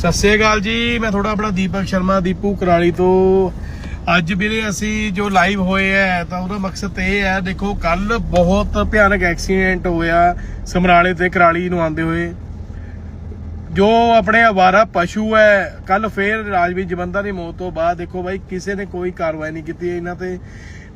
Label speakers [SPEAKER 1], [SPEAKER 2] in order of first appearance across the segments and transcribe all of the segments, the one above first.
[SPEAKER 1] ਸਤਿ ਸ੍ਰੀ ਅਕਾਲ ਜੀ, ਮੈਂ ਥੋੜਾ ਆਪਣਾ ਦੀਪਕ ਸ਼ਰਮਾ, ਦੀਪੂ ਕਰਾਲੀ ਤੋਂ। ਅੱਜ ਵੀਰੇ ਅਸੀਂ ਜੋ ਲਾਈਵ ਹੋਏ ਆ ਤਾਂ ਉਹਦਾ ਮਕਸਦ ਇਹ ਹੈ ਦੇਖੋ ਕੱਲ ਬਹੁਤ ਭਿਆਨਕ ਐਕਸੀਡੈਂਟ ਹੋਇਆ ਸਮਰਾਲੇ ਤੇ ਕਰਾਲੀ ਨੂੰ ਆਉਂਦੇ ਹੋਏ। ਜੋ ਆਪਣੇ ਆਵਾਰਾ ਪਸ਼ੂ ਹੈ ਕੱਲ ਫੇਰ ਰਾਜਵੀਰ ਜਵੰਦਾ ਦੀ ਮੌਤ ਤੋਂ ਬਾਅਦ ਦੇਖੋ ਬਾਈ, ਕਿਸੇ ਨੇ ਕੋਈ ਕਾਰਵਾਈ ਨਹੀਂ ਕੀਤੀ ਇਹਨਾਂ ਤੇ।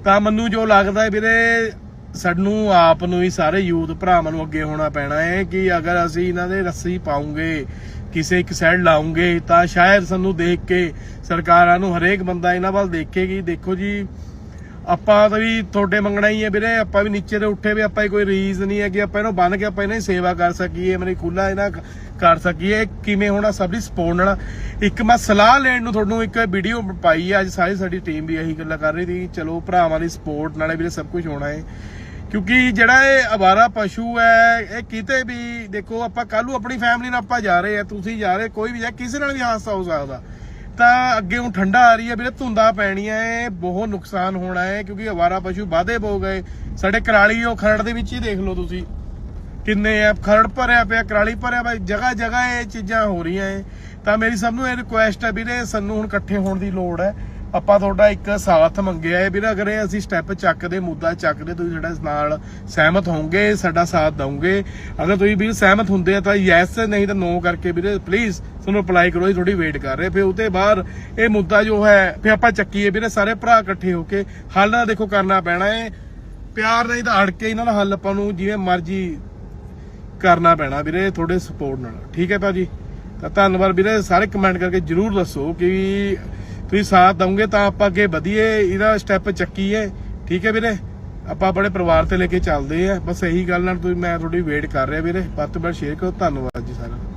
[SPEAKER 1] ਤਾਂ ਮੈਨੂੰ ਜੋ ਲੱਗਦਾ ਵੀਰੇ ਸਾਨੂੰ ਆਪ ਨੂੰ ਹੀ ਸਾਰੇ ਯੂਥ ਭਰਾਵਾਂ ਨੂੰ ਅੱਗੇ ਹੋਣਾ ਪੈਣਾ ਹੈ ਕਿ ਅਗਰ ਅਸੀਂ ਇਹਨਾਂ ਦੇ ਰੱਸੀ ਪਾਉਂਗੇ, ਕਿਸੇ ਇੱਕ ਸਾਈਡ ਲਾਉਂਗੇ, ਤਾਂ ਸ਼ਾਇਦ ਸਾਨੂੰ ਦੇਖ ਕੇ ਸਰਕਾਰਾਂ ਨੂੰ ਹਰੇਕ ਬੰਦਾ ਇਹਨਾਂ ਵੱਲ ਦੇਖੇਗੀ ਦੇਖੋ ਜੀ, ਆਪਾਂ ਤਾਂ ਵੀ ਤੁਹਾਡੇ ਮੰਗਣਾ ਹੀ ਹੈ ਵੀਰੇ, ਆਪਾਂ ਵੀ ਨੀਚੇ ਤੇ ਉੱਠੇ ਵੀ ਆਪਾਂ ਕੋਈ ਰੀਜ਼ ਨਹੀਂ ਹੈ ਕਿ ਆਪਾਂ ਇਹਨੂੰ ਬੰਨ ਕੇ ਆਪਾਂ ਇਹਨਾਂ ਦੀ ਸੇਵਾ ਕਰ ਸਕੀਏ, ਮੇਰੀ ਖੁੱਲਾ ਇਹਨਾਂ ਕਰ ਸਕੀਏ ਕਿਵੇਂ ਹੋਣਾ ਸਭ ਦੀ ਸਪੋਰਟ ਨਾਲ। ਇੱਕ ਮੈਂ ਸਲਾਹ ਲੈਣ ਨੂੰ ਤੁਹਾਨੂੰ ਇੱਕ ਵੀਡੀਓ ਪਾਈ ਹੈ, ਅੱਜ ਸਾਰੀ ਸਾਡੀ ਟੀਮ ਵੀ ਇਹੀ ਗੱਲਾਂ ਕਰ ਰਹੀ ਸੀ ਚਲੋ ਭਰਾਵਾਂ ਦੀ ਸਪੋਰਟ ਨਾਲੇ ਵੀਰੇ ਸਭ ਕੁਝ ਹੋਣਾ ਹੈ। ਕਿਉਂਕਿ ਜਿਹੜਾ ਇਹ ਅਵਾਰਾ ਪਸ਼ੂ ਹੈ, ਇਹ ਕਿਤੇ ਵੀ ਦੇਖੋ, ਆਪਾਂ ਕੱਲ ਨੂੰ ਆਪਣੀ ਫੈਮਿਲੀ ਨਾਲ ਆਪਾਂ ਜਾ ਰਹੇ ਆ ਤੁਸੀਂ ਜਾ ਰਹੇ ਕੋਈ ਵੀ ਜਾ ਕਿਸੇ ਨਾਲ ਵੀ ਹਾਦਸਾ ਹੋ ਸਕਦਾ। ਤਾਂ ਅੱਗੇ ਹੁਣ ਠੰਡਾ ਆ ਰਹੀ ਹੈ ਵੀਰੇ, ਧੁੰਦਾ ਪੈਣੀਆਂ ਹੈ ਬਹੁਤ ਨੁਕਸਾਨ ਹੋਣਾ ਹੈ ਕਿਉਂਕਿ ਅਵਾਰਾ ਪਸ਼ੂ ਵਾਧੇ ਹੋ ਗਏ। ਸਾਡੇ ਕਰਾਲੀ, ਉਹ ਖਰੜ ਦੇ ਵਿੱਚ ਹੀ ਦੇਖ ਲਓ ਤੁਸੀਂ। ਕਿੰਨੇ ਆ ਖਰੜ ਭਰਿਆ ਪਿਆ, ਕਰਾਲੀ ਭਰਿਆ ਪਿਆ, ਜਗ੍ਹਾ ਜਗ੍ਹਾ ਇਹ ਚੀਜ਼ਾਂ ਹੋ ਰਹੀਆਂ ਹੈ ਤਾਂ ਮੇਰੀ ਸਭ ਨੂੰ ਇਹ ਰਿਕੁਐਸਟ ਹੈ ਵੀਰੇ, ਸਾਨੂੰ ਹੁਣ ਇਕੱਠੇ ਹੋਣ ਦੀ ਲੋੜ ਹੈ। ਆਪਾਂ ਤੁਹਾਡਾ ਇੱਕ ਸਾਥ ਮੰਗਿਆ ਹੈ। ਵੀਰੇ, ਅਗਰ ਇਹ ਅਸੀਂ ਸਟੈਪ ਚੱਕਦੇ, ਮੁੱਦਾ ਚੱਕਦੇ, ਤੁਸੀਂ ਸਾਡਾ ਨਾਲ ਸਹਿਮਤ ਹੋਵੋਗੇ, ਸਾਡਾ ਸਾਥ ਦਵੋਗੇ। ਅਗਰ ਤੁਸੀਂ ਵੀਰ ਸਹਿਮਤ ਹੁੰਦੇ ਆ, ਤਾਂ ਯੈਸ ਨਹੀਂ ਤਾਂ ਨੋ ਕਰਕੇ ਵੀਰੇ ਪਲੀਜ਼ ਤੁਹਾਨੂੰ ਅਪਲਾਈ ਕਰੋ ਜੀ ਥੋੜੀ ਵੇਟ ਕਰ ਰਹੇ ਫਿਰ ਉਹਦੇ ਬਾਅਦ ਇਹ ਮੁੱਦਾ ਜੋ ਹੈ, ਫਿਰ ਆਪਾਂ ਚੱਕੀਏ ਵੀਰੇ, ਸਾਰੇ ਭਰਾ ਇਕੱਠੇ ਹੋ ਕੇ ਹੱਲ ਨਾ ਦੇਖੋ ਕਰਨਾ ਪੈਣਾ ਹੈ। ਪਿਆਰ ਨਹੀਂ ਤਾਂ ਅੜ ਕੇ ਇਹਨਾਂ ਦਾ ਹੱਲ ਆਪਾਂ ਨੂੰ ਜਿਵੇਂ ਮਰਜ਼ੀ ਕਰਨਾ ਪੈਣਾ ਵੀਰੇ, ਤੁਹਾਡੇ ਸਪੋਰਟ ਨਾਲ। ਠੀਕ ਹੈ ਭਾਜੀ? ਤਾਂ ਧੰਨਵਾਦ ਵੀਰੇ, ਸਾਰੇ ਕਮੈਂਟ ਕਰਕੇ ਜਰੂਰ ਦੱਸੋ ਕਿ ਤੁਸੀਂ ਸਾਥ ਦਵੋਗੇ ਤਾਂ ਆਪਾਂ ਅੱਗੇ ਵਧੀਏ, ਇਹਦਾ ਸਟੈਪ ਚੱਕੀਏ। ਠੀਕ ਹੈ ਵੀਰੇ? ਆਪਾਂ ਆਪਣੇ ਪਰਿਵਾਰ ਤੇ ਲੈ ਕੇ ਚੱਲਦੇ ਆ। ਬਸ ਇਹੀ ਗੱਲ ਨਾਲ ਤੁਸੀਂ, ਮੈਂ ਤੁਹਾਡੀ ਵੇਟ ਕਰ ਰਿਹਾ ਵੀਰੇ। ਵੱਧ ਤੋਂ ਵੱਧ ਸ਼ੇਅਰ ਕਰੋ। ਧੰਨਵਾਦ ਜੀ ਸਾਰਿਆਂ